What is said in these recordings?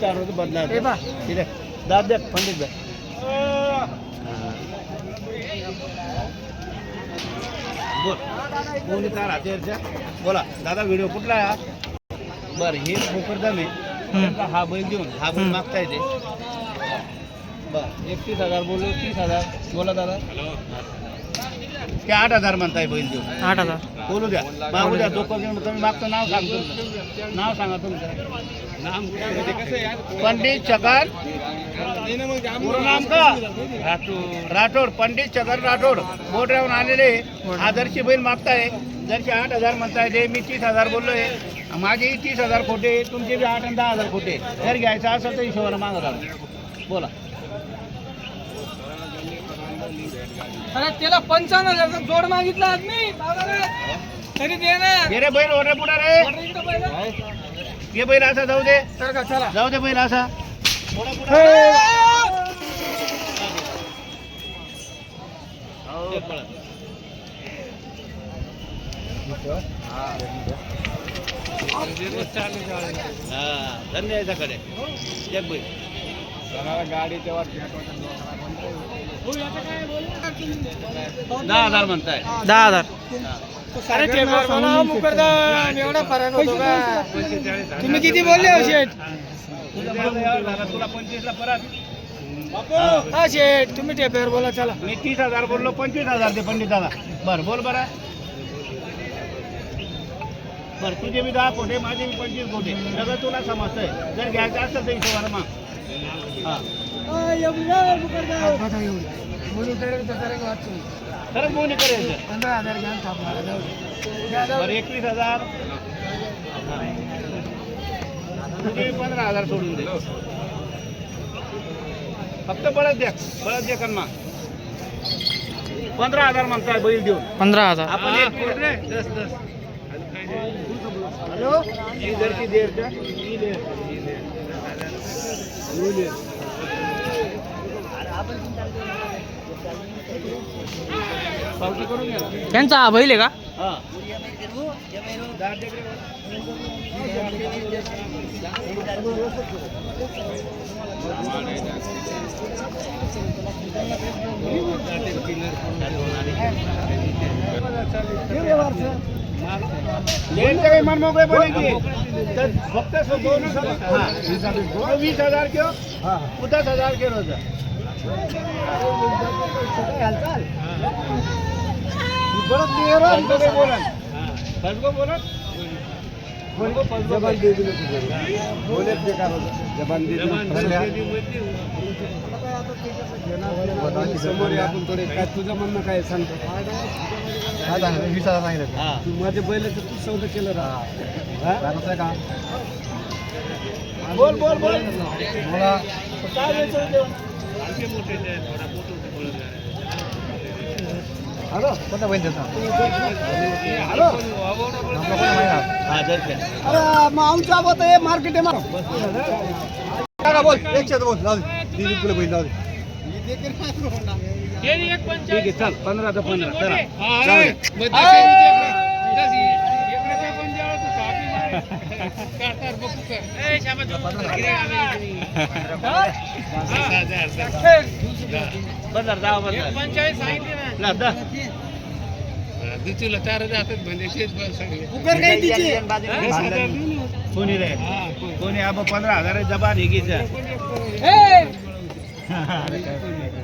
चार होते बदला ठीक आहे दाद द्या पंडित द्या बोल कोणी चार हातेरच्या बोला दादा व्हिडिओ कुठला आहे हा बरं हे भोकरदम आहे हा बैल देऊन हा बैल मागता येते बरं एकतीस हजार बोललो तीस हजार बोला दादा. ते आठ हजार म्हणताय बैल देऊन. आठ हजार. बोलू द्या. मागू द्या दोघं जण तुम्ही मागचं नाव सांग तुमचं नाव सांगा तुमचं. पंडित छगन. पूर्ण नाम का? राठोड. पंडित छगन राठोड. बोट राहून आलेले आदर्शी बैल मागताय. जरशे आठ हजार म्हणताय ते मी तीस हजार बोललोय. माझेही तीस हजार खोटे तुमचे बी आठ आणि दहा हजार खोटे. जर घ्यायचं असेल तर हिशोबाने मागत बोला. अरे त्याला पंचावन्न हजार जोड मागितला आदमी तरी दे ना. हे रे बैल ओरे पुढे रे. हे बैल. असा जाऊ दे. तर का चला. जाऊ दे बैल असा. हा. धन्य याच्याकडे एक बैल. गाडी तेव्हा दहा हजार म्हणताय. दहा हजार. अरे टेबल बोला मुकरदम एवढा फरक होतो का? तुम्ही किती बोलले हो शेठ? तुला पंचवीसला परत हा शेठ तुम्ही टेपेवर बोला चला. मी तीस हजार बोललो पंचवीस हजार दे पंडिताला. बर बोल बरं. बर तुझे बी दहा कोटे माझे बी पंचवीस कोटे सगळं तुला समजतंय. जर घ्यायचं असेल तर हिशोबाला मग. हा. एवढी बोलू तर वाचून खरंच बोनी करायचं पंधरा हजार घ्या. एकवीस हजार. बी पंधरा हजार सोडून दे. फक्त बळच द्या बळच द्या कन्मा पंधरा हजार म्हणताय बैल देऊन. पंधरा हजार. आपण एक मिनिट रे? दस दस. हॅलो? देर का? ही देर. ही देर. ना. त्यांचा हा बैल आहे का? हा. मन मोकळे बोले की तर फक्त सो- दोन हा. वीस हजार किंवा पचास हजार केलं. होतं फसगो काही बोला फसगो बोला। जबान दे दिलं बोलेच बेकार होतं जबान दे दिलं समोर आहे आपण थोडे काय तुझं म्हणणं काय सांगतो वीस हजार सांगितलं हा तू? माझ्या बैलाचं तू सौदा केलं का बोल बोल बोल मला काय द्यायचं ते? हॅलो कोणता बैल देता हॅलो हा दर्शन अरे मग आमच्या आबा तर हे मार्केट आहे मारा बोल एक शब्द बोल जाऊ दे दीदी तुला बैल जाऊ दे ठीक आहे चल पंधरा तर पंधरा चला पंधरा दहा पंधरा ला, दहा. कोणी रे कोणी अब पंधरा हजार जबान हे घे आठ बाबा आठ अरे आठ तर रका. माल बी दे रुपये कसं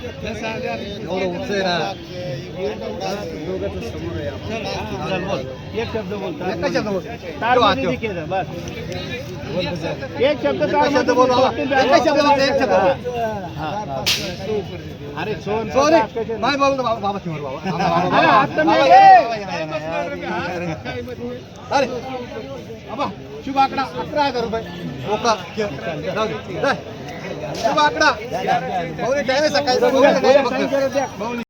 एवढं उंच आहे ना दोघांचं समोर आहे आपण. चल बोल एक शब्द बोल एका शब्द बोल. तार ठेवा, बस बोल तुझं. एक शब्द एका शब्द बोल बाबा. दिकेचं. एका शब्द बोल, एक शब्द बोल. हा, हा. अरे सोन सॉरी नाही बाबा बाबा बाबा बाबा, अरे, बाबा. हात तर नाही बाबा, रे. बाबा, बाबा, बाबा. अरे बाबा शुभ आकडा अकरा हजार रुपये ओका जाऊ दे. शुभ आकडा भाऊ टाइम आहे सकाळी